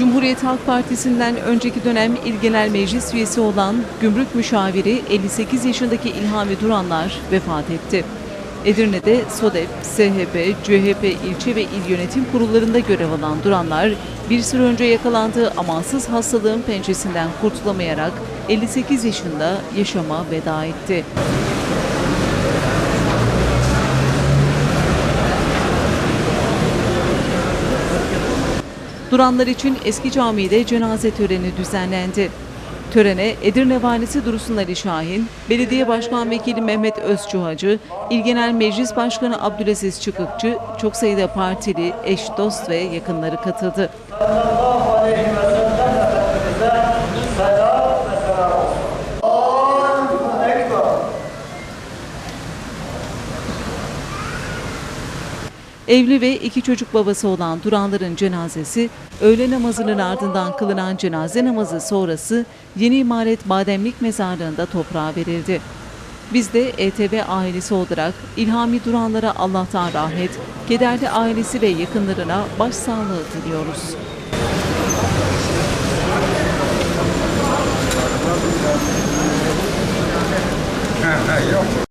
Cumhuriyet Halk Partisi'nden önceki dönem İl Genel Meclis üyesi olan Gümrük Müşaviri 58 yaşındaki İlhami Duranlar vefat etti. Edirne'de SODEP, SHP, CHP ilçe ve il yönetim kurullarında görev alan Duranlar, bir süre önce yakalandığı amansız hastalığın pençesinden kurtulamayarak 58 yaşında yaşama veda etti. Duranlar için eski camide cenaze töreni düzenlendi. Törene Edirne Valisi Dursun Ali Şahin, Belediye Başkan Vekili Mehmet Özçuhacı, İl Genel Meclis Başkanı Abdülaziz Çıkıkçı, çok sayıda partili, eş, dost ve yakınları katıldı. sallallahu Evli ve iki çocuk babası olan Duranların cenazesi, öğle namazının ardından kılınan cenaze namazı sonrası Yeni İmaret Bademlik Mezarlığı'nda toprağa verildi. Biz de ETV ailesi olarak İlhami Duranlara Allah'tan rahmet, kederli ailesi ve yakınlarına başsağlığı diliyoruz. Yok.